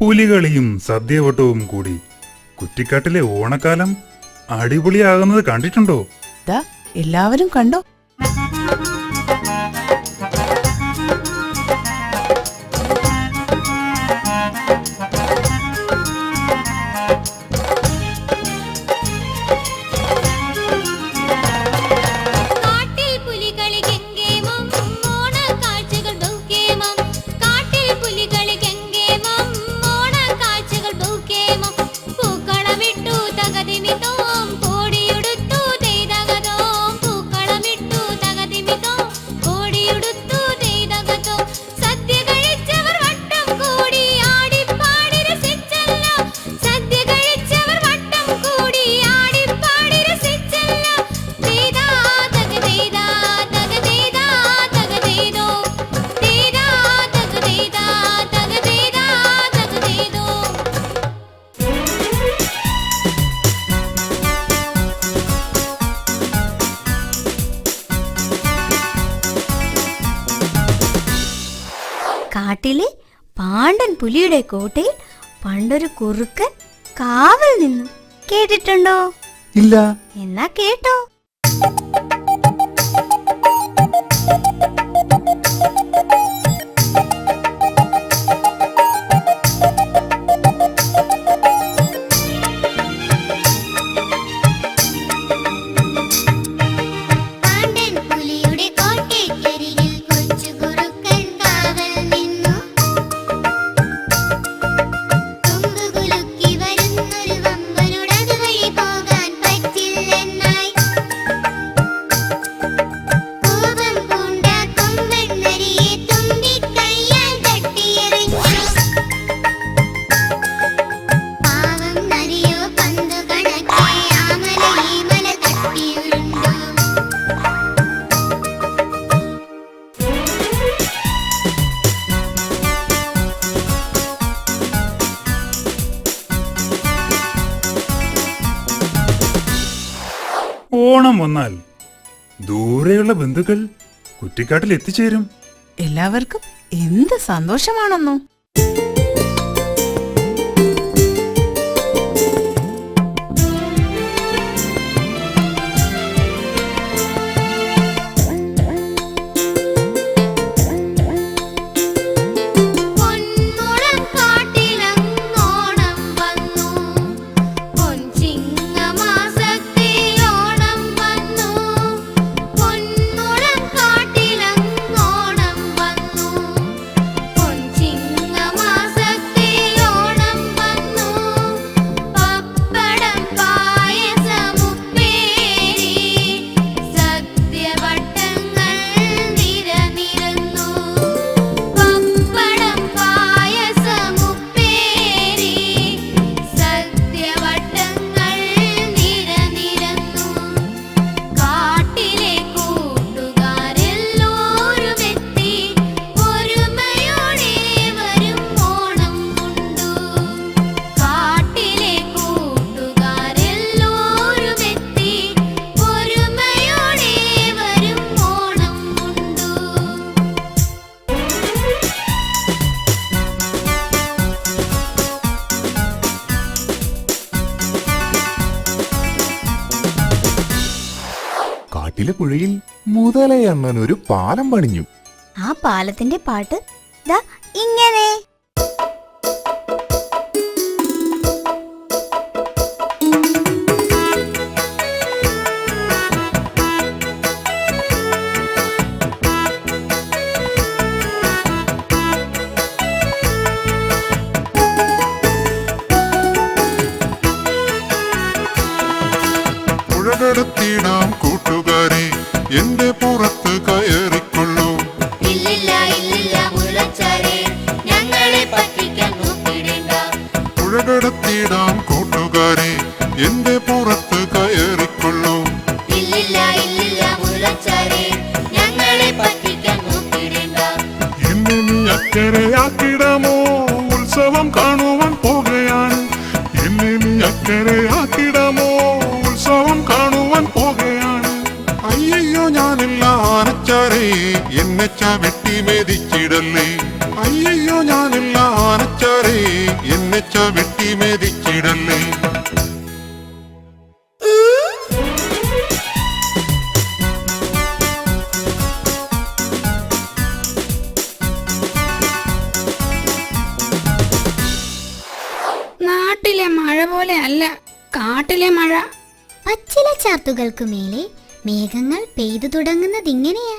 പുലികളിയും സദ്യവട്ടവും കൂടി. കുറ്റിക്കാട്ടിലെ ഓണക്കാലം അടിപൊളിയാകുന്നത് കണ്ടിട്ടുണ്ടോ? എല്ലാവരും കണ്ടോ? കാട്ടിലെ പാണ്ഡൻ പുലിയുടെ കോട്ടയിൽ പണ്ടൊരു കുറുക്കൻ കാവൽ നിന്നു. കേട്ടിട്ടുണ്ടോ? ഇല്ല. എന്നാ കേട്ടോ. ഓണം വന്നാൽ ദൂരെയുള്ള ബന്ധുക്കൾ കുറ്റിക്കാട്ടിൽ എത്തിച്ചേരും. എല്ലാവർക്കും എന്ത് സന്തോഷമാണെന്നോ. നീലപ്പുഴയിൽ മുതലയണ്ണൻ ഒരു പാലം പണിഞ്ഞു. ആ പാലത്തിന്റെ പാട്ട് ദാ ഇങ്ങനെ. നീ അക്കരയാക്കിടമോ ഉത്സവം കാണുവാൻ പോകുകയാണ്. അയ്യോ ഞാനില്ല ആനച്ചാരേ എന്നെ ചവിട്ടി മെതിച്ചിടല്ലേ. അയ്യോ ഞാനില്ല ആനച്ചാരേ എന്നെ ചവിട്ടി മേതിച്ചിടല്ലേ. കാട്ടിലെ മഴ. പച്ചില ചാർത്തുകൾക്ക് മേലെ മേഘങ്ങൾ പെയ്തു തുടങ്ങുന്നതിങ്ങനെയാ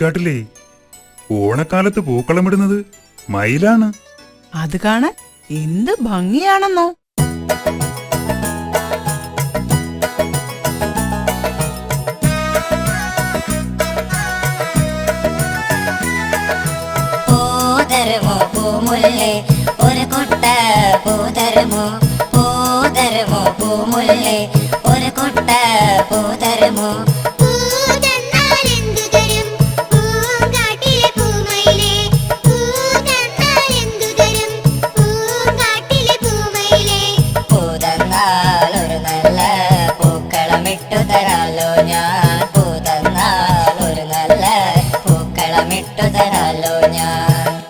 കുറ്റിക്കാട്ടിലെ ഓണക്കാലത്ത് പൂക്കളമിടുന്നത് മയിലാണ്. അത് കാണാൻ എന്ത് ഭംഗിയാണെന്നോ. പൂതരുമോ പൂമുല്ലേ ഒരു കൊട്ട പൂതരമോ? പൂതരമോ പൂമുല്ലേ തരാലോ ഞാൻ.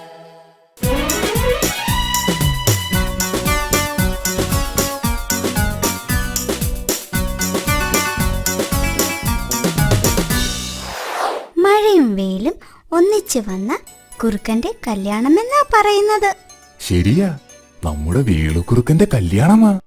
മഴയും വെയിലും ഒന്നിച്ചു വന്ന കുറുക്കന്റെ കല്യാണമെന്നാ പറയുന്നത്. ശരിയാ. നമ്മുടെ വേളുക്കുറുക്കന്റെ കല്യാണമാ.